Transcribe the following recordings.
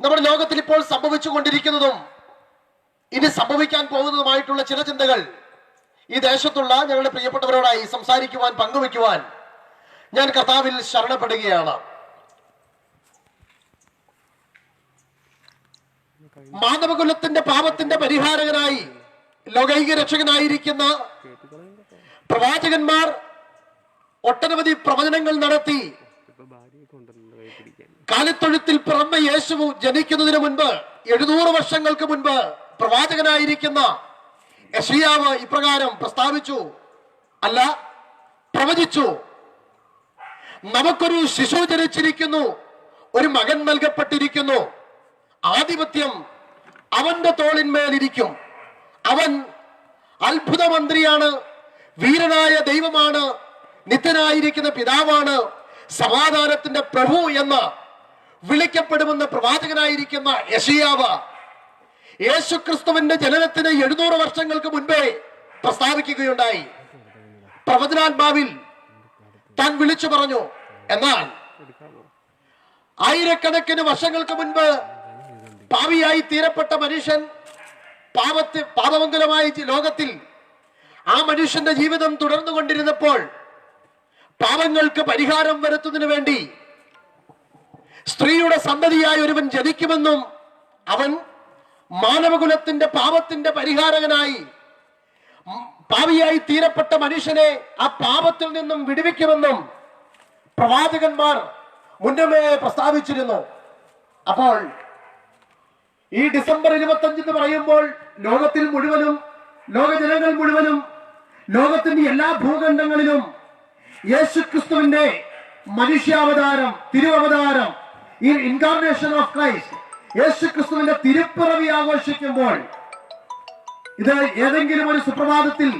നമ്മുടെ ലോകത്തിൽ ഇപ്പോൾ സംഭവിച്ചുകൊണ്ടിരിക്കുന്നതും ഇനി സംഭവിക്കാൻ പോകുന്നതുമായിട്ടുള്ള ചില ചിന്തകൾ ഈ ദേശത്തുള്ള ഞങ്ങളുടെ പ്രിയപ്പെട്ടവരോടായി സംസാരിക്കുവാൻ പങ്കുവയ്ക്കുവാൻ ഞാൻ കർത്താവിൽ ശരണപ്പെടുകയാണ്. മാനവകുലത്തിന്റെ പാപത്തിന്റെ പരിഹാരകനായി ലോകൈക രക്ഷകനായിരിക്കുന്ന പ്രവാചകന്മാർ ഒട്ടനവധി പ്രവചനങ്ങൾ നടത്തി കാലിത്തൊഴുത്തിൽ പിറന്ന യേശു ജനിക്കുന്നതിന് മുൻപ് എഴുന്നൂറ് വർഷങ്ങൾക്ക് മുൻപ് പ്രവാചകനായിരിക്കുന്ന യഷിയാവ് ഇപ്രകാരം പ്രസ്താവിച്ചു. അല്ല പ്രവചിച്ചു. നമുക്കൊരു ശിശു ജനിച്ചിരിക്കുന്നു ഒരു മകൻ നൽകപ്പെട്ടിരിക്കുന്നു. ആധിപത്യം അവന്റെ തോളിന്മേലിരിക്കും. അവൻ അത്ഭുത മന്ത്രിയാണ് വീരനായ ദൈവമാണ് നിത്യനായിരിക്കുന്ന പിതാവാണ് സമാധാനത്തിന്റെ പ്രഭു എന്ന് വിളിക്കപ്പെടുമെന്ന് പ്രവാചകനായിരിക്കുന്ന യഷിയാവ് യേശുക്രിസ്തുവിന്റെ ജനനത്തിന് എഴുന്നൂറ് വർഷങ്ങൾക്ക് മുൻപേ പ്രസ്താവിക്കുകയുണ്ടായി. പ്രവചനാത്മാവിൽ താൻ വിളിച്ചു പറഞ്ഞു എന്നാൽ ആയിരക്കണക്കിന് വർഷങ്ങൾക്ക് മുൻപ് പാവിയായി തീരപ്പെട്ട മനുഷ്യൻ പാപത്തെ പാപമംഗലമായ ലോകത്തിൽ ആ മനുഷ്യന്റെ ജീവിതം തുടർന്നു കൊണ്ടിരുന്നപ്പോൾ പാപങ്ങൾക്ക് പരിഹാരം വരുത്തുന്നതിന് വേണ്ടി സ്ത്രീയുടെ സന്തതിയായ ഒരുവൻ ജനിക്കുമെന്നും അവൻ മാനവകുലത്തിന്റെ പാപത്തിന്റെ പരിഹാരകനായി പാവിയായി തീരപ്പെട്ട മനുഷ്യനെ ആ പാപത്തിൽ നിന്നും വിടുവിക്കുമെന്നും പ്രവാചകന്മാർ മുന്നമേ പ്രസ്താവിച്ചിരുന്നു. അപ്പോൾ ഈ ഡിസംബർ ഇരുപത്തി എന്ന് പറയുമ്പോൾ ലോകത്തിൽ മുഴുവനും ലോക ജനങ്ങൾ മുഴുവനും ലോകത്തിന്റെ എല്ലാ ഭൂഖണ്ഡങ്ങളിലും യേശുക്രിസ്തുവിന്റെ മനുഷ്യാവതാരം തിരുവവതാരം ഈ ഇൻകാർണേഷൻ ഓഫ് ക്രൈസ്റ്റ് യേശു ക്രിസ്തുവിന്റെ തിരുപ്പിറവി ആഘോഷിക്കുമ്പോൾ ഇത് ഏതെങ്കിലും ഒരു സുപ്രഭാതത്തിൽ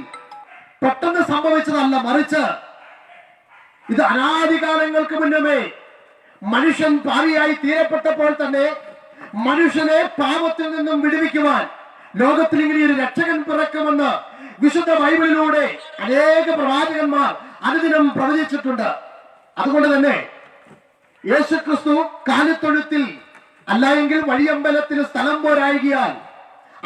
പെട്ടെന്ന് സംഭവിച്ചതല്ല മറിച്ച് ഇത് അനാദികാലങ്ങൾക്ക് മുന്നമേ മനുഷ്യൻ പാവിയായി തീരപ്പെട്ടപ്പോൾ തന്നെ മനുഷ്യനെ പാപത്തിൽ നിന്നും വിടുവിക്കുവാൻ ലോകത്തിൽ ഇങ്ങനെ ഒരു രക്ഷകൻ പിറക്കുമെന്ന് വിശുദ്ധ ബൈബിളിലൂടെ അനേക പ്രവാചകന്മാർ അനുദിനം പ്രവചിച്ചിട്ടുണ്ട്. അതുകൊണ്ട് തന്നെ യേശുക്രിസ്തു കാലിത്തൊഴുത്തിൽ അല്ല എങ്കിൽ വഴിയമ്പലത്തിൽ സ്ഥലം പോരായികയാൽ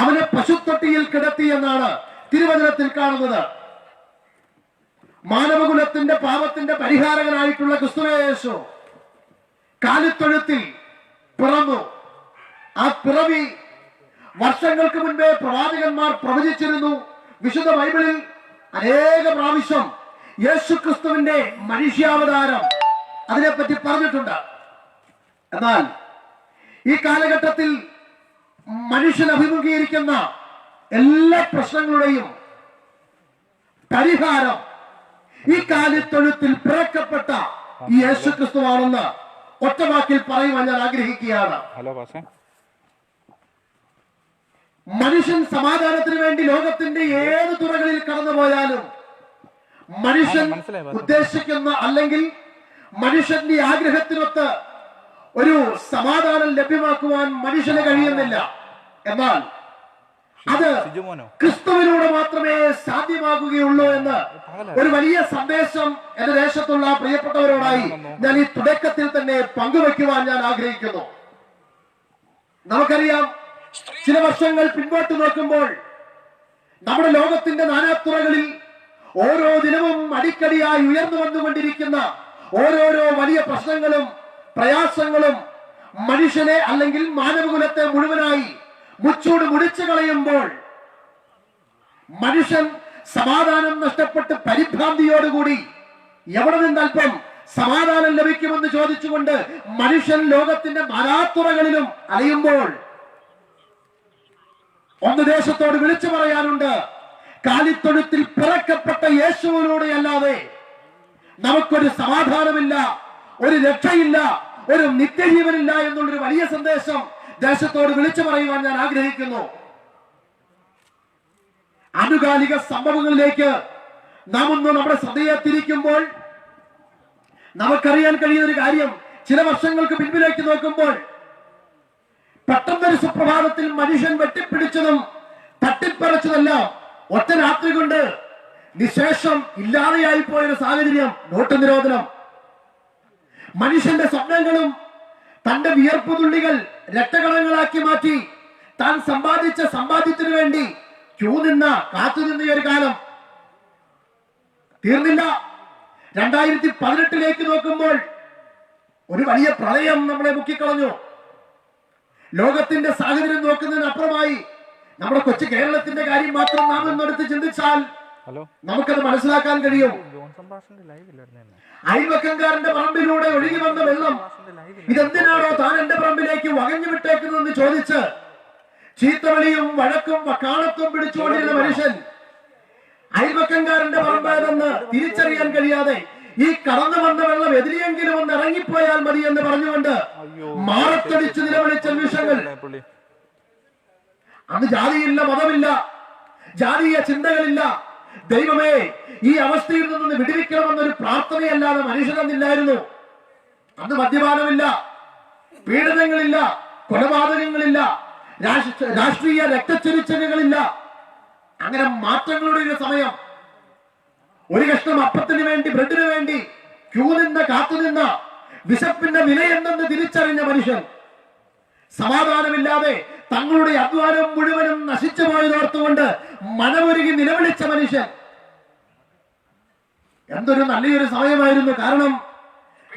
അവനെ പശുത്തൊട്ടിയിൽ കിടത്തി എന്നാണ് തിരുവചനത്തിൽ കാണുന്നത്. മാനവകുലത്തിന്റെ പാപത്തിന്റെ പരിഹാരകനായിട്ടുള്ള ക്രിസ്തുവേശു കാലിത്തൊഴുത്തിൽ പിറന്നു. ആ പിറവി വർഷങ്ങൾക്ക് മുൻപേ പ്രവാചകന്മാർ പ്രവചിച്ചിരുന്നു. വിശുദ്ധ ബൈബിളിൽ അനേക പ്രാവശ്യം യേശു ക്രിസ്തുവിന്റെ മനുഷ്യാവതാരം അതിനെപ്പറ്റി പറഞ്ഞിട്ടുണ്ട്. എന്നാൽ ഈ കാലഘട്ടത്തിൽ മനുഷ്യൻ അഭിമുഖീകരിക്കുന്ന എല്ലാ പ്രശ്നങ്ങളുടെയും പരിഹാരം ഈ കാലിത്തൊഴുത്തിൽ പിറക്കപ്പെട്ട ഈ യേശു ക്രിസ്തുവാണെന്ന് ഒറ്റവാക്കിൽ പറയുവാൻ ഞാൻ ആഗ്രഹിക്കുകയാണ്. ഹലോ മനുഷ്യൻ സമാധാനത്തിന് വേണ്ടി ലോകത്തിന്റെ ഏത് തുറകളിൽ കടന്നുപോയാലും മനുഷ്യൻ ആ, മനസ്സിലായി, മനസ്സിലായി. ഉദ്ദേശിക്കുന്ന അല്ലെങ്കിൽ മനുഷ്യന്റെ ആഗ്രഹത്തിനൊത്ത് ഒരു സമാധാനം ലഭ്യമാക്കുവാൻ മനുഷ്യന് കഴിയുന്നില്ല. എന്നാൽ അത് ക്രിസ്തുവിനൂടെ ക്രിസ്തുവിലൂടെ മാത്രമേ സാധ്യമാകുകയുള്ളൂ എന്ന് ഒരു വലിയ സന്ദേശം എന്റെ ദേശത്തുള്ള പ്രിയപ്പെട്ടവരോടായി ഞാൻ ഈ തുടക്കത്തിൽ തന്നെ പങ്കുവെക്കുവാൻ ഞാൻ ആഗ്രഹിക്കുന്നു. നമുക്കറിയാം ചില വർഷങ്ങൾ പിൻപോട്ട് നോക്കുമ്പോൾ നമ്മുടെ ലോകത്തിന്റെ നാനാത്തുറകളിൽ ഓരോ ദിനവും അടിക്കടിയായി ഉയർന്നു വന്നുകൊണ്ടിരിക്കുന്ന ഓരോരോ വലിയ പ്രശ്നങ്ങളും പ്രയാസങ്ങളും മനുഷ്യനെ അല്ലെങ്കിൽ മാനവകുലത്തെ മുഴുവനായി മുച്ചൂട് മുടിച്ചു കളയുമ്പോൾ മനുഷ്യൻ സമാധാനം നഷ്ടപ്പെട്ട് പരിഭ്രാന്തിയോടുകൂടി എവിടെ നിന്നൽപ്പം സമാധാനം ലഭിക്കുമെന്ന് ചോദിച്ചുകൊണ്ട് മനുഷ്യൻ ലോകത്തിന്റെ നാനാത്തുറകളിലും അലയുമ്പോൾ ഒന്ന് ദേശത്തോട് വിളിച്ചു പറയാനുണ്ട്. കാലിത്തൊഴുത്തിൽ പിറക്കപ്പെട്ട യേശുവിനോട് അല്ലാതെ നമുക്കൊരു സമാധാനമില്ല ഒരു രക്ഷയില്ല ഒരു നിത്യജീവനില്ല എന്നുള്ളൊരു വലിയ സന്ദേശം ദേശത്തോട് വിളിച്ചു പറയുവാൻ ഞാൻ ആഗ്രഹിക്കുന്നു. ആനുകാലിക സംഭവങ്ങളിലേക്ക് നാം ഒന്ന് നമ്മുടെ ശ്രദ്ധയെ തിരിക്കുമ്പോൾ നമുക്കറിയാൻ കഴിയുന്ന ഒരു കാര്യം ചില വർഷങ്ങൾക്ക് പിൻപിലേക്ക് നോക്കുമ്പോൾ പെട്ടെന്നൊരു സുപ്രഭാതത്തിൽ മനുഷ്യൻ വെട്ടിപ്പിടിച്ചതും തട്ടിപ്പറച്ചതല്ല ഒറ്റ രാത്രി കൊണ്ട് നിശേഷം ഇല്ലാതെയായി പോയൊരു സാഹചര്യം നോട്ട് നിരോധനം. മനുഷ്യന്റെ സ്വപ്നങ്ങളും തന്റെ വിയർപ്പ് തുള്ളികൾ രക്തകടങ്ങളാക്കി മാറ്റി താൻ സമ്പാദിച്ച സമ്പാദ്യത്തിനു വേണ്ടി ക്യൂ നിന്ന കാത്തുനിന്ന നിന്ന ഒരു കാലം. തീർന്നില്ല. രണ്ടായിരത്തി പതിനെട്ടിലേക്ക് നോക്കുമ്പോൾ ഒരു വലിയ പ്രളയം നമ്മളെ മുക്കിക്കളഞ്ഞു. ലോകത്തിന്റെ സാഹചര്യം നോക്കുന്നതിനപ്പുറമായി നമ്മുടെ കൊച്ചു കേരളത്തിന്റെ കാര്യം മാത്രം നാം എന്നെടുത്ത് ചിന്തിച്ചാൽ നമുക്കത് മനസ്സിലാക്കാൻ കഴിയും. അയൽവക്കംകാരന്റെ പറമ്പിലൂടെ ഒഴുകി വന്ന വെള്ളം ഇതെന്തിനാണോ താൻ എന്റെ പറമ്പിലേക്ക് വകഞ്ഞു വിട്ടേക്കുന്നതെന്ന് ചോദിച്ച് ചീത്തവിളിയും വഴക്കും വക്കാണത്തും പിടിച്ചുകൊണ്ടിരുന്ന മനുഷ്യൻ അയൽവക്കംകാരന്റെ പറമ്പായതെന്ന് തിരിച്ചറിയാൻ കഴിയാതെ ഈ കടന്നു വന്ന വെള്ളം എതിരെയെങ്കിലും ഒന്ന് ഇറങ്ങിപ്പോയാൽ മതി എന്ന് പറഞ്ഞുകൊണ്ട് മാറത്തടിച്ച് നിലവിളിച്ച നിമിഷങ്ങൾ. അത് അന്ന് ജാതിയില്ല മതമില്ല. ജാതീയ ചിന്തകളില്ല. ദൈവമേ ഈ അവസ്ഥയിൽ നിന്ന് വിടിവിക്കണമെന്നൊരു പ്രാർത്ഥനയല്ലാതെ മനുഷ്യനെന്നില്ലായിരുന്നു അന്ന് മദ്യപാനമില്ല പീഡനങ്ങളില്ല കൊലപാതകങ്ങളില്ല രാഷ്ട്രീയ രക്തച്ചൊരിച്ചലുകളില്ല. അങ്ങനെ മാറ്റങ്ങളുടെ ഒരു സമയം. ഒരു കഷ്ണം അപ്പത്തിന് വേണ്ടി ബ്രെഡിന് വേണ്ടി ക്യൂ നിന്ന് കാത്തുനിന്ന വിശപ്പിന്റെ വില എന്തെന്ന് തിരിച്ചറിഞ്ഞ മനുഷ്യൻ സമാധാനമില്ലാതെ തങ്ങളുടെ അധ്വാനം മുഴുവനും നശിച്ചു പോയതോർത്തുകൊണ്ട് മനമൊരുകി നിലവിളിച്ച മനുഷ്യൻ. എന്തൊരു നല്ലൊരു സമയമായിരുന്നു. കാരണം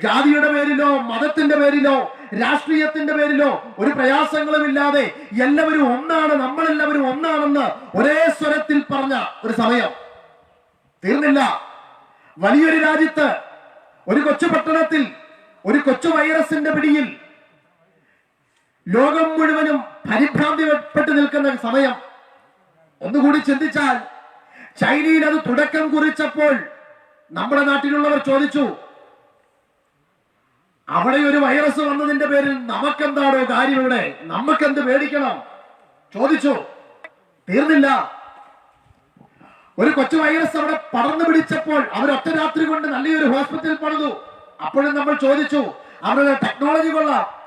ജാതിയുടെ പേരിലോ മതത്തിന്റെ പേരിലോ രാഷ്ട്രീയത്തിന്റെ പേരിലോ ഒരു പ്രയാസങ്ങളും ഇല്ലാതെ എല്ലാവരും ഒന്നാണ് നമ്മളെല്ലാവരും ഒന്നാണെന്ന് ഒരേ സ്വരത്തിൽ പറഞ്ഞ ഒരു സമയം. തീർന്നില്ല. വലിയൊരു രാജ്യത്ത് ഒരു കൊച്ചു പട്ടണത്തിൽ ഒരു കൊച്ചു വൈറസിന്റെ പിടിയിൽ ലോകം മുഴുവനും പരിഭ്രാന്തിപ്പെട്ട് നിൽക്കുന്ന സമയം. ഒന്നുകൂടി ചിന്തിച്ചാൽ ചൈനയിൽ അത് തുടക്കം കുറിച്ചപ്പോൾ നമ്മുടെ നാട്ടിലുള്ളവർ ചോദിച്ചു അവിടെ ഒരു വൈറസ് വന്നതിന്റെ പേരിൽ നമുക്കെന്താണോ കാര്യം ഇവിടെ? നമുക്കെന്ത് പേടിക്കണം? ചോദിച്ചു. തീർന്നില്ല. ഒരു കൊച്ചു വൈറസ് അവിടെ പടർന്നു പിടിച്ചപ്പോൾ അവർ ഒറ്റ രാത്രി കൊണ്ട് നല്ലൊരു ഹോസ്പിറ്റലിൽ പണിതു. അപ്പോഴും നമ്മൾ ചോദിച്ചു അവരുടെ ടെക്നോളജി കൊള്ളാം.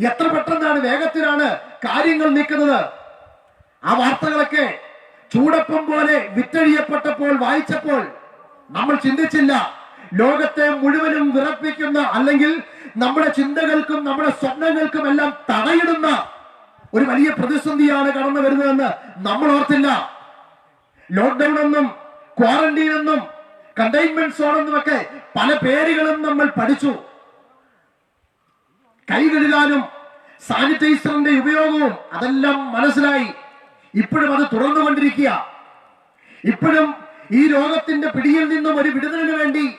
എത്ര പെട്ടെന്നാണ് വേഗത്തിലാണ് കാര്യങ്ങൾ നീക്കുന്നത്? ആ വാർത്തകളൊക്കെ ചൂടപ്പം പോലെ വിറ്റഴിയപ്പെട്ടപ്പോൾ വായിച്ചപ്പോൾ നമ്മൾ ചിന്തിച്ചില്ല. ലോകത്തെ മുഴുവനും വിറപ്പിക്കുന്ന അല്ലെങ്കിൽ നമ്മുടെ ചിന്തകൾക്കും നമ്മുടെ സ്വപ്നങ്ങൾക്കും എല്ലാം തടയിടുന്ന ഒരു വലിയ പ്രതിസന്ധിയാണ് കടന്നു വരുന്നതെന്ന് നമ്മൾ ഓർത്തില്ല. ലോക്ക്ഡൌൺ എന്നും ക്വാറന്റീൻ എന്നും കണ്ടെയ്ൻമെന്റ് സോൺ എന്നും ഒക്കെ പല പേരുകളും നമ്മൾ പഠിച്ചു. കൈ കഴുകാനും സാനിറ്റൈസറിന്റെ ഉപയോഗവും അതെല്ലാം മനസ്സിലായി. ഇപ്പോഴും അത് തുടർന്നുകൊണ്ടിരിക്കുക ഇപ്പോഴും ഈ രോഗത്തിന്റെ പിടിയിൽ നിന്നും ഒരു വിടുതലിന് വേണ്ടി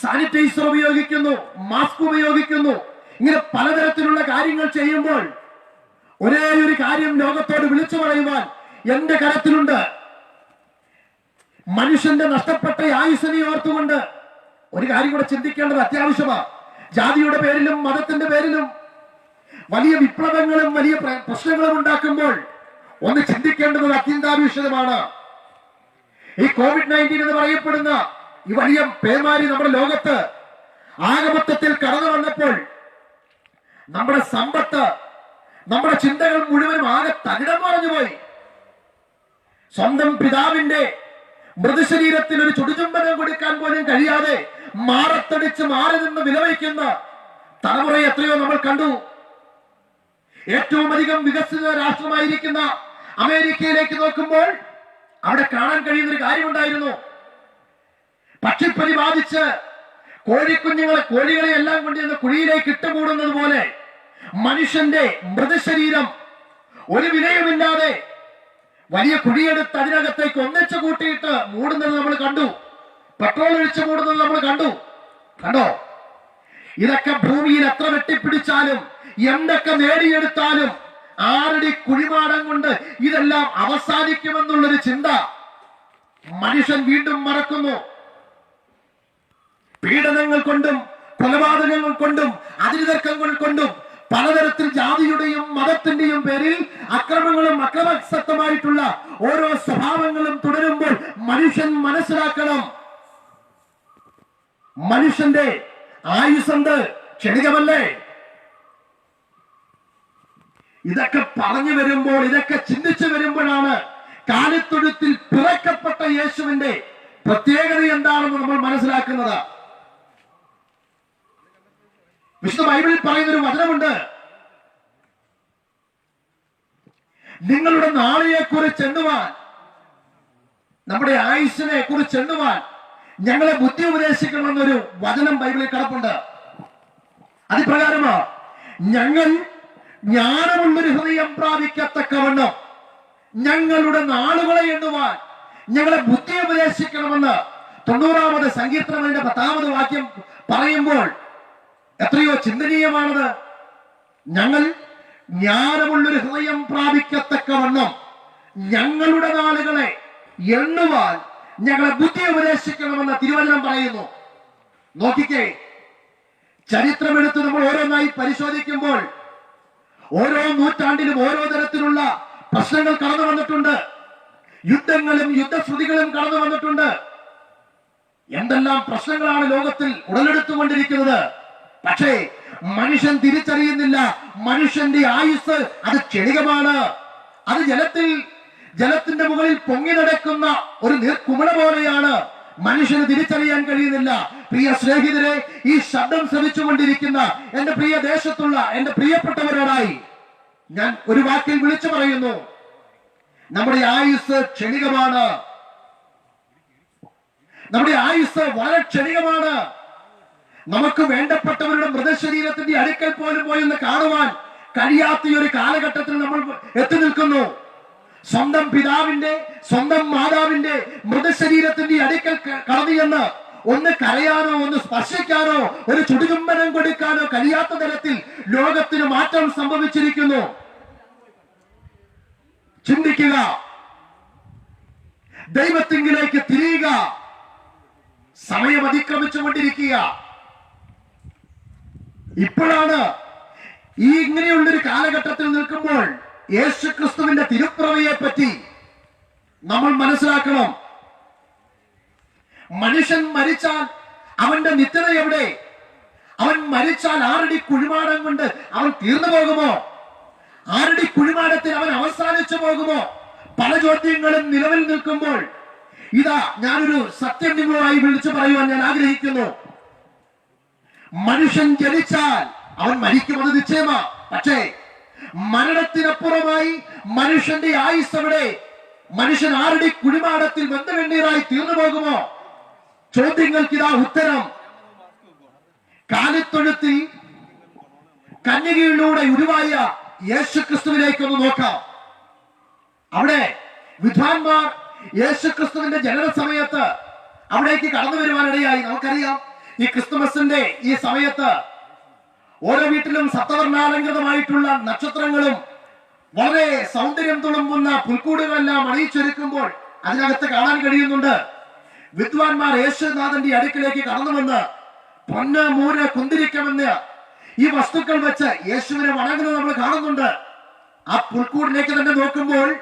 സാനിറ്റൈസർ ഉപയോഗിക്കുന്നു മാസ്ക് ഉപയോഗിക്കുന്നു. ഇങ്ങനെ പലതരത്തിലുള്ള കാര്യങ്ങൾ ചെയ്യുമ്പോൾ ഒരേ ഒരു കാര്യം ലോകത്തോട് വിളിച്ചു പറയുവാൻ എന്റെ കരത്തിലുണ്ട്. മനുഷ്യന്റെ നഷ്ടപ്പെട്ട ആയുസിനെ ഓർത്തുകൊണ്ട് ഒരു കാര്യം കൂടെ ചിന്തിക്കേണ്ടത് അത്യാവശ്യമാണ് ജാതിയുടെ പേരിലും മതത്തിന്റെ പേരിലും വലിയ വിപ്ലവങ്ങളും വലിയ പ്രശ്നങ്ങളും ഉണ്ടാക്കുമ്പോൾ ഒന്ന് ചിന്തിക്കേണ്ടത് അത്യന്താപേക്ഷിതമാണ്. ഈ കോവിഡ് നയന്റീൻ എന്ന് പറയപ്പെടുന്ന ഈ വലിയ പേമാരി നമ്മുടെ ലോകത്ത് ആഗമത്വത്തിൽ കടന്നു വന്നപ്പോൾ നമ്മുടെ സമ്പത്ത് നമ്മുടെ ചിന്തകൾ മുഴുവനും ആകെ തകിടം മറഞ്ഞുപോയി സ്വന്തം പിതാവിന്റെ മൃതശരീരത്തിൽ ഒരു ചുടുചുംബനം കൊടുക്കാൻ പോലും കഴിയാതെ മാറത്തടിച്ച് മാറി നിന്ന് വിലവയ്ക്കുന്ന തലമുറയെ എത്രയോ നമ്മൾ കണ്ടു. ഏറ്റവും അധികം വികസിത രാഷ്ട്രമായിരിക്കുന്ന അമേരിക്കയിലേക്ക് നോക്കുമ്പോൾ അവിടെ കാണാൻ കഴിയുന്ന ഒരു കാര്യമുണ്ടായിരുന്നു. പക്ഷിപ്പനി ബാധിച്ച് കോഴിക്കുഞ്ഞുങ്ങളെ കോഴികളെ എല്ലാം കൊണ്ടുവന്ന് കുഴിയിലേക്ക് ഇട്ടുകൂടുന്നത് പോലെ മനുഷ്യന്റെ മൃതശരീരം ഒരു വിലയുമില്ലാതെ വലിയ കുഴിയെടുത്ത് അതിനകത്തേക്ക് ഒന്നിച്ചു കൂട്ടിയിട്ട് മൂടുന്നത് നമ്മൾ കണ്ടു. പെട്രോൾ ഒഴിച്ചു കൂടുന്നത് നമ്മൾ കണ്ടു. കണ്ടോ? ഇതൊക്കെ ഭൂമിയിൽ എത്ര വെട്ടിപ്പിടിച്ചാലും എന്തൊക്കെ നേടിയെടുത്താലും ആരുടെ കുഴിമാടം കൊണ്ട് ഇതെല്ലാം അവസാനിക്കുമെന്നുള്ളൊരു ചിന്ത മനുഷ്യൻ വീണ്ടും മറക്കുന്നു. പീഡനങ്ങൾ കൊണ്ടും കൊലപാതകങ്ങൾ കൊണ്ടും അതിരുതർക്കങ്ങൾ കൊണ്ടും പലതരത്തിൽ ജാതിയുടെയും മതത്തിന്റെയും പേരിൽ അക്രമങ്ങളും അക്രമസക്തമായിട്ടുള്ള ഓരോ സ്വഭാവങ്ങളും തുടരുമ്പോൾ മനുഷ്യൻ മനസ്സിലാക്കണം. മനുഷ്യന്റെ ആയുസന്ത് ക്ഷണികമല്ലേ? ഇതൊക്കെ പറഞ്ഞു വരുമ്പോൾ ഇതൊക്കെ ചിന്തിച്ചു വരുമ്പോഴാണ് കാലിത്തൊഴുത്തിൽ പിറക്കപ്പെട്ട യേശുവിന്റെ പ്രത്യേകത എന്താണെന്ന് നമ്മൾ മനസ്സിലാക്കുന്നത്. വിശുദ്ധ ബൈബിളിൽ പറയുന്ന ഒരു വചനമുണ്ട്. നിങ്ങളുടെ നാളെയെ കുറിച്ച് എണ്ണുവാൻ നമ്മുടെ ആയുസിനെ കുറിച്ച് എണ്ണുവാൻ ഞങ്ങളെ ബുദ്ധി ഉപദേശിക്കണമെന്നൊരു വചനം ബൈബിളിൽ കിടപ്പുണ്ട്. അതിപ്രകാരമാ ഞങ്ങൾ ജ്ഞാനമുള്ളൊരു ഹൃദയം പ്രാപിക്കത്തക്കവണ്ണം ഞങ്ങളുടെ നാളുകളെ എണ്ണുവാൻ ഞങ്ങളെ ബുദ്ധി ഉപദേശിക്കണമെന്ന് തൊണ്ണൂറാമത് സങ്കീർത്തനത്തിന്റെ പത്താമത് വാക്യം പറയുമ്പോൾ എത്രയോ ചിന്തനീയമാണത്. ഞങ്ങൾ ജ്ഞാനമുള്ളൊരു ഹൃദയം പ്രാപിക്കത്തക്കവണ്ണം ഞങ്ങളുടെ നാളുകളെ എണ്ണുവാൻ ഞങ്ങളെ ബുദ്ധി ഉപദേശിക്കണമെന്ന് തിരുവചനം പറയുന്നു. നോക്കിക്കേ. ചരിത്രമെടുത്ത് നമ്മൾ ഓരോന്നായി പരിശോധിക്കുമ്പോൾ ഓരോ നൂറ്റാണ്ടിലും ഓരോ തരത്തിലുള്ള പ്രശ്നങ്ങൾ കടന്നു വന്നിട്ടുണ്ട്. യുദ്ധങ്ങളും യുദ്ധശ്രുതികളും കടന്നു വന്നിട്ടുണ്ട്. എന്തെല്ലാം പ്രശ്നങ്ങളാണ് ലോകത്തിൽ ഉടലെടുത്തുകൊണ്ടിരിക്കുന്നത്. പക്ഷേ മനുഷ്യൻ തിരിച്ചറിയുന്നില്ല. മനുഷ്യന്റെ ആയുസ് അത് ക്ഷണികമാണ്. അത് ജലത്തിൽ ജലത്തിന്റെ മുകളിൽ പൊങ്ങി നടക്കുന്ന ഒരു നീർക്കുമിള പോലെയാണ് മനുഷ്യന് തിരിച്ചറിയാൻ കഴിയുന്നില്ല. പ്രിയ സ്നേഹിതരെ ഈ ശബ്ദം ശ്രമിച്ചുകൊണ്ടിരിക്കുന്ന എന്റെ പ്രിയ ദേശത്തുള്ള എന്റെ പ്രിയപ്പെട്ടവരോടായി ഞാൻ ഒരു വാക്കിൽ വിളിച്ചു പറയുന്നു. നമ്മുടെ ആയുസ് ക്ഷണികമാണ്. നമ്മുടെ ആയുസ് വളരെ ക്ഷണികമാണ്. നമുക്ക് വേണ്ടപ്പെട്ടവരുടെ മൃതശരീരത്തിന്റെ അടുക്കൽ പോലും പോയി കാണുവാൻ കഴിയാത്ത ഒരു കാലഘട്ടത്തിൽ നമ്മൾ എത്തി നിൽക്കുന്നു. സ്വന്തം പിതാവിന്റെ സ്വന്തം മാതാവിന്റെ മൃതശരീരത്തിന്റെ അടുക്കൽ കടന്നു ചെന്ന് ഒന്ന് കരയാനോ ഒന്ന് സ്പർശിക്കാനോ ഒരു ചുടുചുംബനം കൊടുക്കാനോ കഴിയാത്ത തരത്തിൽ ലോകത്തിന് മാറ്റം സംഭവിച്ചിരിക്കുന്നു. ചിന്തിക്കുക. ദൈവത്തിങ്കിലേക്ക് തിരിയുക. സമയം അതിക്രമിച്ചുകൊണ്ടിരിക്കുക ഇപ്പോഴാണ് ഈ ഇങ്ങനെയുള്ളൊരു കാലഘട്ടത്തിൽ നിൽക്കുമ്പോൾ യേശു ക്രിസ്തുവിന്റെ തിരുപ്പിറവിയെ പറ്റി നമ്മൾ മനസ്സിലാക്കണം. മനുഷ്യൻ മരിച്ചാൽ അവന്റെ നിത്യത എവിടെ? അവൻ മരിച്ചാൽ ആരടി കുഴിമാടം കൊണ്ട് അവൻ തീർന്നു പോകുമോ? ആരടി കുഴിമാടത്തിൽ അവൻ അവസാനിച്ചു പോകുമോ? പല ചോദ്യങ്ങളും നിലവിൽ നിൽക്കുമ്പോൾ ഇതാ ഞാനൊരു സത്യം നിങ്ങളുമായി വിളിച്ചു പറയുവാൻ ഞാൻ ആഗ്രഹിക്കുന്നു. മനുഷ്യൻ ജനിച്ചാൽ അവൻ മരിക്കും അത് നിശ്ചയമാ. പക്ഷേ മരണത്തിനപ്പുറമായി മനുഷ്യന്റെ ആയുസ് അവിടെ മനുഷ്യൻ ആരുടെ കുഴിമാടത്തിൽ ബന്ധവെണ്ണീറായി തീർന്നു പോകുമോ? ചോദ്യങ്ങൾക്ക് ഇതാ ഉത്തരം. കാലിത്തൊഴുത്തിൽ കന്യകയിലൂടെ ഉരുവായ യേശു ക്രിസ്തുവിലേക്കൊന്ന് നോക്കാം. അവിടെ വിദ്വാൻമാർ യേശു ക്രിസ്തുവിന്റെ ജനന സമയത്ത് അവിടേക്ക് കടന്നു വരുവാനിടയായി. നമുക്കറിയാം ഈ ക്രിസ്തുമസിന്റെ ഈ സമയത്ത് ഓരോ വീട്ടിലും സപ്തവർണാലങ്കൃതമായിട്ടുള്ള നക്ഷത്രങ്ങളും വളരെ സൗന്ദര്യം തുളുമ്പുന്ന പുൽക്കൂടുകളെല്ലാം അണിയിച്ചൊരുക്കുമ്പോൾ അതിനകത്ത് കാണാൻ കഴിയുന്നുണ്ട്. വിദ്വാൻമാർ യേശുനാഥന്റെ അടുക്കിലേക്ക് കടന്നു വന്ന് പൊന്ന് മൂര് കുന്തിരിക്കമെന്ന് ഈ വസ്തുക്കൾ വെച്ച് യേശുവിനെ വണങ്ങുന്നത് നമ്മൾ കാണുന്നുണ്ട്. ആ പുൽക്കൂടിലേക്ക് തന്നെ നോക്കുമ്പോൾ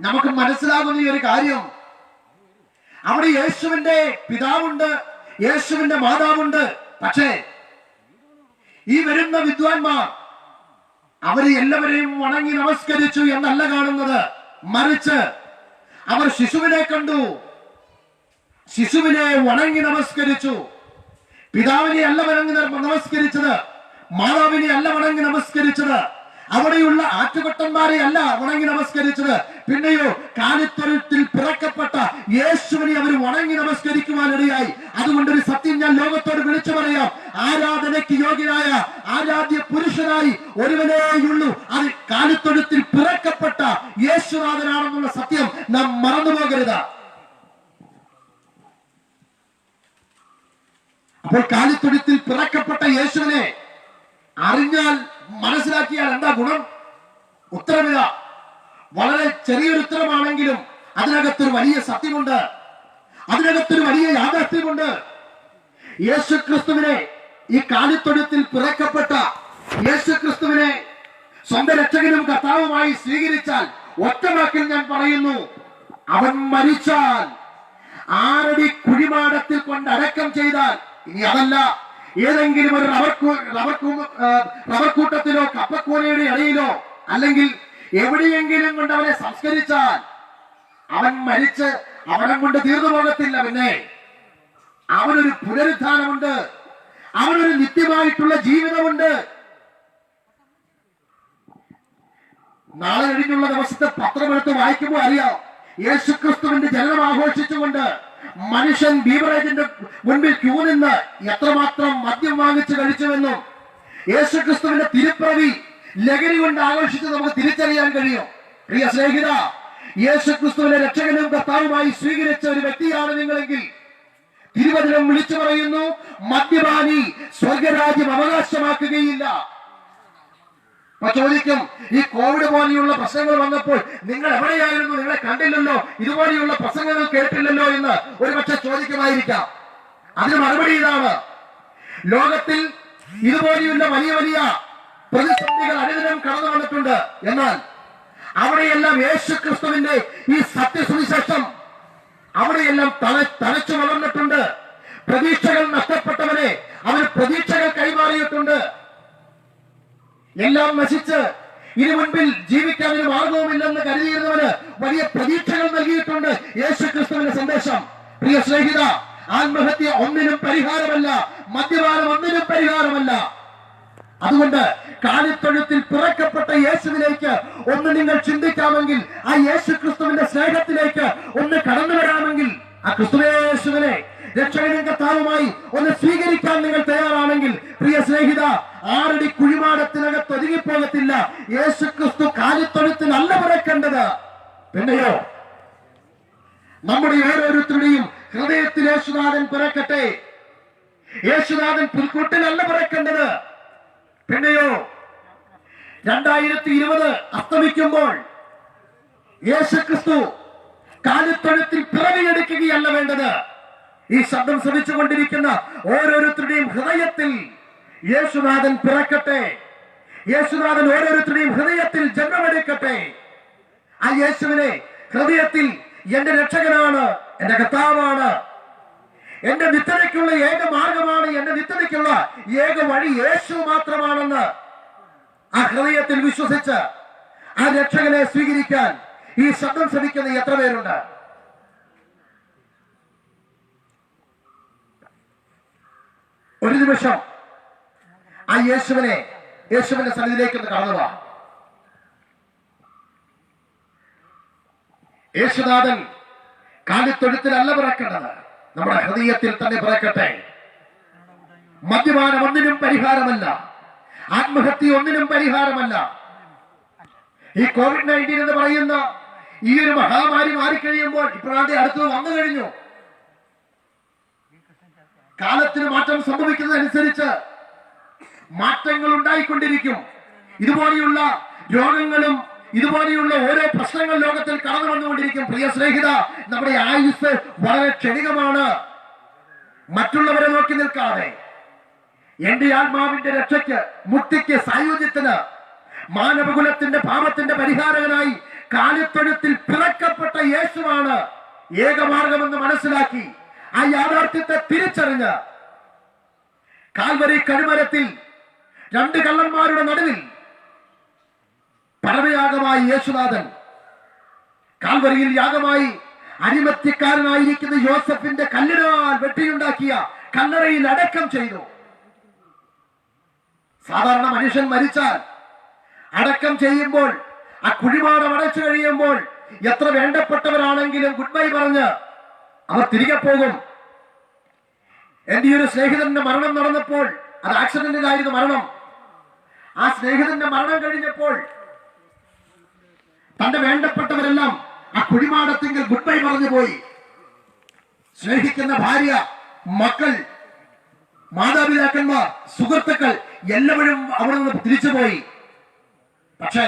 നമുക്ക് മനസ്സിലാകുന്ന ഈ ഒരു കാര്യം. അവിടെ യേശുവിന്റെ പിതാവുണ്ട് യേശുവിന്റെ മാതാവുണ്ട്. പക്ഷേ ഈ വരുന്ന വിദ്വാൻമാർ അവർ എല്ലാവരെയും വണങ്ങി നമസ്കരിച്ചു എന്നല്ല കാണുന്നത്. മറിച്ച് അവർ ശിശുവിനെ കണ്ടു. ശിശുവിനെ വണങ്ങി നമസ്കരിച്ചു. പിതാവിനെ അല്ല വണങ്ങി നമ- നമസ്കരിച്ചത്. മാതാവിനെ അല്ല വണങ്ങി നമസ്കരിച്ചത്. അവിടെയുള്ള ആറ്റുകൊട്ടന്മാരെ അല്ല വണങ്ങി നമസ്കരിച്ചത്. പിന്നെയോ കാലിത്തരത്തിൽ പിറക്കപ്പെട്ട യേശുവിനെ അവർ വണങ്ങി നമസ്കരിക്കുവാനിടയായി അതുകൊണ്ട് ഒരു സത്യം ഞാൻ ലോകത്തോട് വിളിച്ചു പറയാം. ആരാധനയ്ക്ക് യോഗ്യനായ ആരാധ്യ പുരുഷനായി ഒരുവനേയുള്ളൂ. അത് കാലിത്തൊഴുത്തിൽ പിറക്കപ്പെട്ട യേശുനാഥനാണെന്നുള്ള സത്യം നാം മറന്നുപോകരുത് അപ്പോൾ കാലിത്തൊഴുത്തിൽ പിറക്കപ്പെട്ട യേശുവിനെ അറിഞ്ഞാൽ മനസ്സിലാക്കിയാൽ എന്താ ഗുണം? ഉത്തരമിത. വളരെ ചെറിയൊരു ഉത്തരമാണെങ്കിലും അതിനകത്തൊരു വലിയ സത്യമുണ്ട്. അതിനകത്തൊരു വലിയ യാഥാർത്ഥ്യമുണ്ട്. യേശു ക്രിസ്തുവിനെ ഈ കാലിത്തൊഴുത്തിൽ പിറക്കപ്പെട്ട യേശു ക്രിസ്തുവിനെ സ്വന്തം രക്ഷകനും കർത്താവുമായി സ്വീകരിച്ചാൽ ഒറ്റവാക്കിൽ ഞാൻ പറയുന്നു അവൻ മരിച്ചാൽ ആറടി കുഴിമാടത്തിൽ കൊണ്ട് അടക്കം ചെയ്താൽ ഇനി അതല്ല. ഏതെങ്കിലും ഒരു റബർ റബ്ബർ കൂ- കൂട്ടത്തിലോ കപ്പക്കൂനയുടെ ഇടയിലോ അല്ലെങ്കിൽ എവിടെയെങ്കിലും കൊണ്ട് അവനെ സംസ്കരിച്ചാൽ അവൻ മരിച്ച് അവനെ കൊണ്ട് തീർന്നു പോകത്തില്ല പിന്നെ. അവനൊരു പുനരുദ്ധാനമുണ്ട്. അവനൊരു നിത്യമായിട്ടുള്ള ജീവിതമുണ്ട്. നാളെ കഴിഞ്ഞുള്ള ദിവസത്തെ പത്രമെടുത്ത് വായിക്കുമ്പോൾ അറിയാം. യേശുക്രിസ്തുവിന്റെ ജനനം ആഘോഷിച്ചുകൊണ്ട് മനുഷ്യൻ ബീവറേജിന്റെ മുൻപിൽ ക്യൂ നിന്ന് എത്രമാത്രം മദ്യം വാങ്ങിച്ചു കഴിച്ചുവെന്നും യേശുക്രിസ്തുവിന്റെ തിരുപ്രവി ലഹരി കൊണ്ട് ആഘോഷിച്ച് നമുക്ക് തിരിച്ചറിയാൻ കഴിയും. പ്രിയ സ്നേഹിത യേശുക്രിസ്തുവിനെ രക്ഷകനും കർത്താവുമായി സ്വീകരിച്ച ഒരു വ്യക്തിയാണ് നിങ്ങളെങ്കിൽ തിരുവചനം വിളിച്ചു പറയുന്നു മദ്യപാനി സ്വർഗരാജ്യം അവകാശമാക്കുകയില്ല. ചോദിക്കും ഈ കോവിഡ് പോലെയുള്ള പ്രശ്നങ്ങൾ വന്നപ്പോൾ നിങ്ങൾ എവിടെയായിരുന്നു? നിങ്ങളെ കണ്ടില്ലല്ലോ? ഇതുപോലെയുള്ള പ്രസംഗങ്ങൾ കേട്ടില്ലല്ലോ എന്ന് ഒരു പക്ഷെ ചോദിക്കുമായിരിക്കാം. അതിന് മറുപടി ഇതാണ്. ലോകത്തിൽ ഇതുപോലെയുള്ള വലിയ വലിയ പ്രതിസന്ധികൾ അനുദിനം കടന്നു വന്നിട്ടുണ്ട്. എന്നാൽ അവിടെയെല്ലാം യേശു ക്രിസ്തുവിന്റെ ഈ സത്യസുവിശേഷം അവിടെയെല്ലാം തല തലച്ചു വളർന്നിട്ടുണ്ട് പ്രതീക്ഷകൾ നഷ്ടപ്പെട്ടവനെ അവന് പ്രതീക്ഷകൾ കൈമാറിയിട്ടുണ്ട് എല്ലാം നശിച്ച് ഇനി മുൻപിൽ ജീവിക്കാൻ ഒരു മാർഗവുമില്ലെന്ന് കരുതിയിരുന്നവന് വലിയ പ്രതീക്ഷകൾ നൽകിയിട്ടുണ്ട് യേശു ക്രിസ്തുവിന്റെ സന്ദേശം. പ്രിയ സ്നേഹിത ആത്മഹത്യ ഒന്നിനും പരിഹാരമല്ല മദ്യപാനം ഒന്നിനും പരിഹാരമല്ല. അതുകൊണ്ട് കാലിത്തൊഴുത്തിൽ പിറക്കപ്പെട്ട യേശുവിലേക്ക് ഒന്ന് നിങ്ങൾ ചിന്തിക്കാമെങ്കിൽ ആ യേശു ക്രിസ്തുവിന്റെ സ്നേഹത്തിലേക്ക് ഒന്ന് കടന്നു വരാമെങ്കിൽ ആ ക്രിസ്തുവേശുവിനെ രക്ഷകനും കർത്താവുമായി ഒന്ന് സ്വീകരിക്കാൻ നിങ്ങൾ തയ്യാറാണെങ്കിൽ പ്രിയ സ്നേഹിത ആറടി കുഴിമാടത്തിനകത്ത് ഒതുങ്ങിപ്പോകത്തില്ല. യേശു ക്രിസ്തു കാലിത്തൊഴുത്തിലല്ല പിറക്കേണ്ടത് പിന്നെയോ? നമ്മുടെ ഓരോരുത്തരുടെയും ഹൃദയത്തിൽ യേശുനാഥൻ പിറക്കട്ടെ. യേശുനാഥൻ പുൽക്കൂട്ടിലല്ല പിറക്കേണ്ടത് പിന്നെയോ? രണ്ടായിരത്തി ഇരുപത് അസ്തമിക്കുമ്പോൾ യേശുക്രിസ്തു കാലിത്തൊഴുത്തിൽ പിറവിയെടുക്കുകയല്ല വേണ്ടത്. ഈ ശബ്ദം ശ്രമിച്ചുകൊണ്ടിരിക്കുന്ന ഓരോരുത്തരുടെയും ഹൃദയത്തിൽ യേശുനാഥൻ പിറക്കട്ടെ. യേശുനാഥൻ ഓരോരുത്തരുടെയും ഹൃദയത്തിൽ ജന്മമെടുക്കട്ടെ. ആ യേശുവിനെ ഹൃദയത്തിൽ എന്റെ രക്ഷകനാണ് എന്റെ കർത്താവാണ്. എന്റെ നിത്യതയ്ക്കുള്ള ഏക മാർഗമാണ് എന്റെ നിത്യതയ്ക്കുള്ള ഏക വഴി യേശു മാത്രമാണെന്ന് ആ ഹൃദയത്തിൽ വിശ്വസിച്ച് ആ രക്ഷകനെ സ്വീകരിക്കാൻ ഈ ശബ്ദം ശ്രമിക്കുന്ന എത്ര പേരുണ്ട്? ഒരു നിമിഷം. ആ യേശുവിനെ യേശുവിന്റെ സന്നിധിയിലേക്ക് ഒന്ന് കടന്നു യേശുനാഥൻ കാലിത്തൊഴുത്തിലല്ല പിറക്കേണ്ടത്. നമ്മുടെ ഹൃദയത്തിൽ തന്നെ പിറക്കട്ടെ. മദ്യപാനം ഒന്നിനും പരിഹാരമല്ല. ആത്മഹത്യ ഒന്നിനും പരിഹാരമല്ല. ഈ കോവിഡ് നയന്റീൻ എന്ന് പറയുന്ന ഈ ഒരു മഹാമാരി മാറിക്കഴിയുമ്പോൾ ഇപ്പോഴാണ്ട് അടുത്തത് വന്നു കഴിഞ്ഞു. കാലത്തിന് മാറ്റം സംഭവിക്കുന്നതനുസരിച്ച് മാറ്റങ്ങൾ ഉണ്ടായിക്കൊണ്ടിരിക്കും. ഇതുപോലെയുള്ള രോഗങ്ങളും ഇതുപോലെയുള്ള ഓരോ പ്രശ്നങ്ങൾ ലോകത്തിൽ കടന്നു വന്നുകൊണ്ടിരിക്കും. പ്രിയ സ്നേഹിത നമ്മുടെ ആയുസ് വളരെ ക്ഷണികമാണ്. മറ്റുള്ളവരെ നോക്കി നിൽക്കാതെ എന്റെ ആത്മാവിന്റെ രക്ഷയ്ക്ക് മുക്തിക്ക് സായുജ്യത്തിന് മാനവകുലത്തിന്റെ പാപത്തിന്റെ പരിഹാരകനായി കാലിത്തൊഴുത്തിൽ പിറക്കപ്പെട്ട യേശുവാണ് ഏകമാർഗമെന്ന് മനസ്സിലാക്കി ആ യാഥാർത്ഥ്യത്തെ തിരിച്ചറിഞ്ഞ് കാൽവരി കഴുമരത്തിൽ രണ്ട് കള്ളന്മാരുടെ നടുവിൽ പരമയാഗമായി യേശുനാഥൻ കാൽവരിയിൽ യാഗമായി അരിമത്യക്കാരനായിരിക്കുന്ന യോസഫിന്റെ കല്ലിനാൽ വെട്ടിയുണ്ടാക്കിയ കല്ലറയിൽ അടക്കം ചെയ്തു. സാധാരണ മനുഷ്യൻ മരിച്ചാൽ അടക്കം ചെയ്യുമ്പോൾ ആ കുഴിമാടം അടച്ചു കഴിയുമ്പോൾ എത്ര വേണ്ടപ്പെട്ടവരാണെങ്കിലും ഗുഡ് ബൈ പറഞ്ഞ് അവർ തിരികെ പോകും. എന്റെ ഒരു സ്നേഹിതന്റെ മരണം നടന്നപ്പോൾ അത് ആക്സിഡന്റിലായിരുന്നു മരണം. ആ സ്നേഹിതന്റെ മരണം കഴിഞ്ഞപ്പോൾ തന്റെ വേണ്ടപ്പെട്ടവരെല്ലാം ആ കുഴിമാടത്തിങ്കിൽ ഗുഡ് ബൈ പറഞ്ഞു പോയി. സ്നേഹിക്കുന്ന ഭാര്യ മക്കൾ മാതാപിതാക്കന്മാർ സുഹൃത്തുക്കൾ എല്ലാവരും അവിടെ നിന്ന് തിരിച്ചുപോയി പക്ഷേ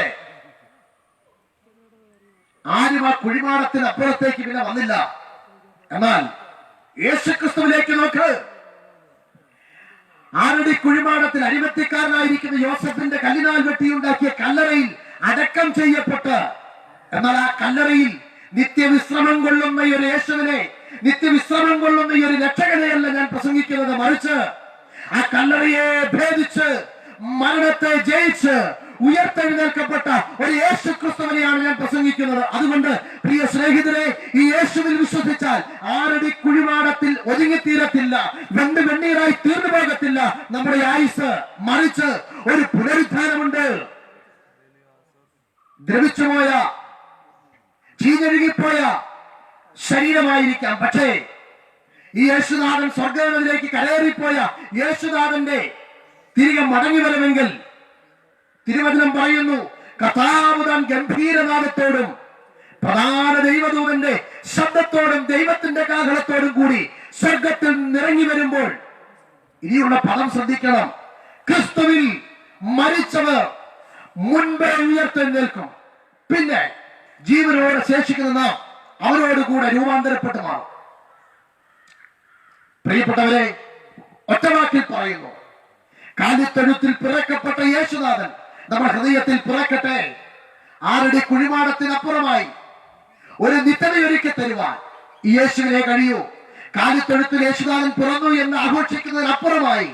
ആരും ആ കുഴിമാടത്തിന് അപ്പുറത്തേക്ക് പിന്നെ വന്നില്ല. എന്നാൽ യേശുക്രിസ്തുവിലേക്ക് നോക്ക്. ആരുടെ കുഴിമാടത്തിൽ അരിമത്തിക്കാരനായിരിക്കുന്ന യോസഫിന്റെ കല്ലിനാൽ വെട്ടിയുണ്ടാക്കിയ കല്ലറയിൽ അടക്കം ചെയ്യപ്പെട്ട്. എന്നാൽ ആ കല്ലറയിൽ നിത്യവിശ്രമം കൊള്ളുന്ന ഈ ഒരു യേശുവിനെ നിത്യവിശ്രമം കൊള്ളുന്ന ഈ ഒരു രക്ഷകനെയല്ല ഞാൻ പ്രസംഗിക്കുന്നത്. മറിച്ച് ആ കല്ലറയെ ഭേദിച്ച് മരണത്തെ ജയിച്ച് ഉയർത്തെഴുന്നേൽക്കപ്പെട്ട ഒരു യേശു ക്രിസ്തുവിനെയാണ് ഞാൻ പ്രസംഗിക്കുന്നത്. അതുകൊണ്ട് പ്രിയ സ്നേഹിതരെ ഈ യേശുവിൽ വിശ്വസിച്ചാൽ ആരടി കുഴിമാടത്തിൽ ഒതുങ്ങിത്തീരത്തില്ല രണ്ട് വെണ്ണീരായി തീർന്നു പോകത്തില്ല. നമ്മുടെ ആയുസ് മറിച്ച് ഒരു പുനരുദ്ധാനമുണ്ട്. ദ്രവിച്ചുപോയ ചീഞ്ഞൊഴുകിപ്പോയ ശരീരമായിരിക്കാം. പക്ഷേ ഈ യേശുനാഥൻ സ്വർഗത്തിലേക്ക് കരയേറിപ്പോയ യേശുനാഥന്റെ തിരികെ മടങ്ങി വരമെങ്കിൽ തിരുവചനം പറയുന്നു കഥാപുതൻ താൻ ഗംഭീരനാഥത്തോടും പ്രധാന ദൈവദൂതന്റെ ശബ്ദത്തോടും ദൈവത്തിന്റെ കാഹളത്തോടും കൂടി സ്വർഗത്തിൽ നിറങ്ങി വരുമ്പോൾ ഇനിയുള്ള പദം ശ്രദ്ധിക്കണം. ക്രിസ്തുവിൽ മരിച്ചവർ മുൻപേ ഉയർത്തെഴുന്നേൽക്കും. പിന്നെ ജീവനോടെ ശേഷിക്കുന്ന നാം അവരോട് കൂടെ രൂപാന്തരപ്പെട്ട് മാറും. പ്രിയപ്പെട്ടവരെ ഒറ്റവാക്കിൽ പറയുന്നു കാലിത്തഴുത്തിൽ പിറക്കപ്പെട്ട യേശുനാഥൻ നമ്മുടെ ഹൃദയത്തിൽ പിറക്കട്ടെ. ആരുടെ കുഴിമാടത്തിനപ്പുറമായി ഒരു നിത്യതയൊരുക്കി തരുവാൻ യേശുവിനെ കഴിയൂ. കാലിത്തൊഴുത്തിൽ യേശുനാഥൻ പിറന്നു എന്ന് ആഘോഷിക്കുന്നതിനപ്പുറമായി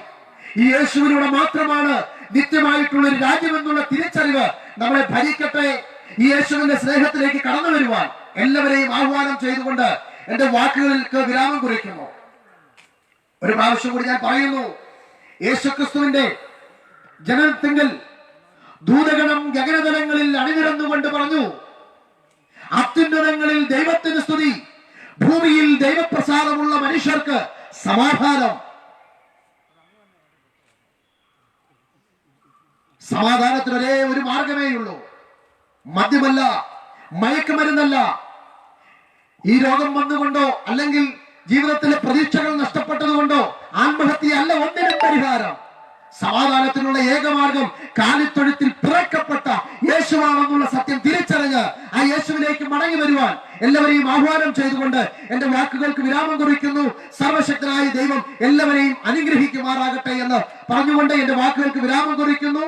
ഈ യേശുവിലൂടെ മാത്രമാണ് നിത്യമായിട്ടുള്ള ഒരു രാജ്യമെന്നുള്ള തിരിച്ചറിവ് നമ്മളെ ഭരിക്കട്ടെ. ഈ യേശുവിന്റെ സ്നേഹത്തിലേക്ക് കടന്നു വരുവാൻ എല്ലാവരെയും ആഹ്വാനം ചെയ്തുകൊണ്ട് എന്റെ വാക്കുകൾക്ക് വിരാമം കുറിക്കുന്നു. ഒരു പ്രാവശ്യം കൂടി ഞാൻ പറയുന്നു യേശുക്രിസ്തുവിന്റെ ജനനത്തിങ്കൽ ദൂതഗണം ഗഗനതലങ്ങളിൽ അണിനിരന്നുകൊണ്ട് പറഞ്ഞു അത്യുന്നതങ്ങളിൽ ദൈവത്തിന് സ്തുതി ഭൂമിയിൽ ദൈവപ്രസാദമുള്ള മനുഷ്യർക്ക് സമാധാനം. സമാധാനത്തിന് ഒരേ ഒരു മാർഗമേയുള്ളൂ. മദ്യമല്ല മയക്കുമരുന്നല്ല. ഈ രോഗം വന്നുകൊണ്ടോ അല്ലെങ്കിൽ ജീവിതത്തിലെ പ്രതീക്ഷകൾ നഷ്ടപ്പെട്ടതുകൊണ്ടോ ആത്മഹത്യ അല്ല ഒന്നിനും പരിഹാരം. സമാധാനത്തിനുള്ള ഏകമാർഗം കാലിത്തൊഴുത്തിൽ പിറക്കപ്പെട്ട യേശുവാണെന്നുള്ള സത്യം തിരിച്ചറിഞ്ഞ് ആ യേശുവിലേക്ക് മടങ്ങി വരുവാൻ എല്ലാവരെയും ആഹ്വാനം ചെയ്തുകൊണ്ട് എന്റെ വാക്കുകൾക്ക് വിരാമം കുറിക്കുന്നു. സർവശക്തനായ ദൈവം എല്ലാവരെയും അനുഗ്രഹിക്കുമാറാകട്ടെ എന്ന് പറഞ്ഞുകൊണ്ട് എന്റെ വാക്കുകൾക്ക് വിരാമം കുറിക്കുന്നു.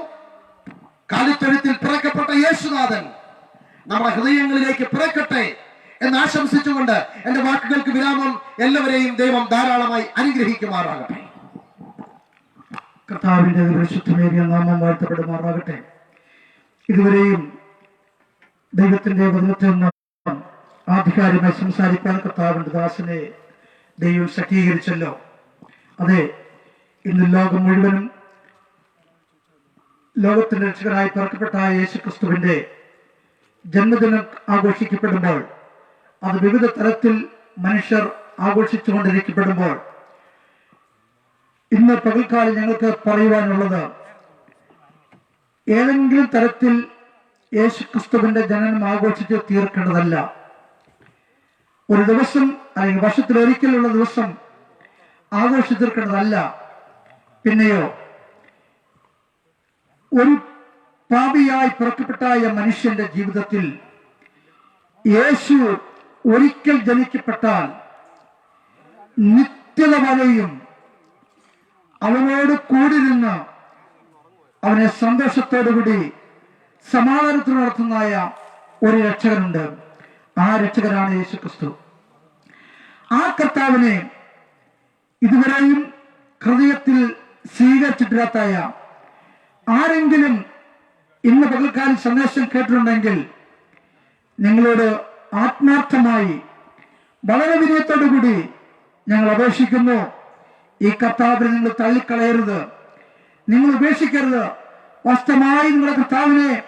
കാലിത്തൊഴുത്തിൽ പിറക്കപ്പെട്ട യേശുനാഥൻ നമ്മുടെ ഹൃദയങ്ങളിലേക്ക് പിറക്കട്ടെ എന്ന് ആശംസിച്ചുകൊണ്ട് എന്റെ വാക്കുകൾക്ക് വിരാമം എല്ലാവരെയും ദൈവം ധാരാളമായി അനുഗ്രഹിക്കുമാറാകട്ടെ. കർത്താവിന്റെ പരിശുദ്ധമേറിയ നാമം വാഴ്ത്തപ്പെടുമാറാകട്ടെ. ഇതുവരെയും ദൈവത്തിന്റെ വചനത്തിൽ ആധികാരികമായി സംസാരിക്കാൻ കർത്താവിന്റെ ദാസനെ ദൈവം ശക്തീകരിച്ചല്ലോ അതെ ഇന്ന് ലോകം മുഴുവനും ലോകത്തിന്റെ രക്ഷകനായി പിറക്കപ്പെട്ട യേശു ക്രിസ്തുവിന്റെ ജന്മദിനം ആഘോഷിക്കപ്പെടുമ്പോൾ അത് വിവിധ തരത്തിൽ മനുഷ്യർ ആഘോഷിച്ചുകൊണ്ടിരിക്കപ്പെടുമ്പോൾ ഇന്ന് പകൽക്കാലം ഞങ്ങൾക്ക് പറയുവാനുള്ളത് ഏതെങ്കിലും തരത്തിൽ യേശു ക്രിസ്തുവിന്റെ ജനനം ആഘോഷിച്ച് തീർക്കേണ്ടതല്ല. ഒരു ദിവസം അല്ലെങ്കിൽ വർഷത്തിൽ ഒരിക്കലുള്ള ദിവസം ആഘോഷിച്ച് തീർക്കേണ്ടതല്ല. പിന്നെയോ ഒരു പാപിയായി പുറക്കപ്പെട്ടായ മനുഷ്യന്റെ ജീവിതത്തിൽ യേശു ഒരിക്കൽ ജനിക്കപ്പെട്ടാൽ നിത്യത അവനോട് കൂടി നിന്ന് അവനെ സന്തോഷത്തോടുകൂടി സമാധാനത്തിൽ നടത്തുന്നതായ ഒരു രക്ഷകനുണ്ട്. ആ രക്ഷകനാണ് യേശു ക്രിസ്തു ആ കർത്താവിനെ ഇതുവരെയും ഹൃദയത്തിൽ സ്വീകരിച്ചിട്ടില്ലാത്തായ ആരെങ്കിലും ഇന്ന് പകൽക്കാലം സന്ദേശം കേട്ടിട്ടുണ്ടെങ്കിൽ നിങ്ങളോട് ആത്മാർത്ഥമായി വളരെ വിനയത്തോടുകൂടി ഞങ്ങൾ അപേക്ഷിക്കുന്നു. ഈ കർത്താവിനെ നിങ്ങൾ തള്ളിക്കളയരുത്. നിങ്ങൾ ഉപേക്ഷിക്കരുത്. വസ്തമായി നിങ്ങളുടെ കർത്താവിനെ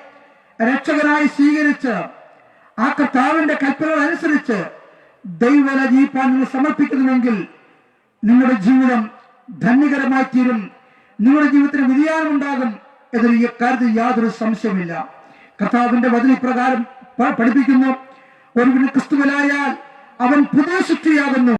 രക്ഷകനായി സ്വീകരിച്ച് ആ കർത്താവിന്റെ കൽപ്പനകൾ അനുസരിച്ച് ദൈവല ജീവിപ്പാൻ നിങ്ങൾ സമർപ്പിക്കുന്നുവെങ്കിൽ നിങ്ങളുടെ ജീവിതം ധന്യകരമായി തീരും. നിങ്ങളുടെ ജീവിതത്തിന് വ്യതിയാനം ഉണ്ടാകും എന്നൊരു കാര്യത്തിൽ യാതൊരു സംശയമില്ല കർത്താവിന്റെ വചന പ്രകാരം പഠിപ്പിക്കുന്നു. ഒരുവിന് ക്രിസ്തുവിലായാൽ അവൻ പുതിയ സൃഷ്ടിയാകുന്നു.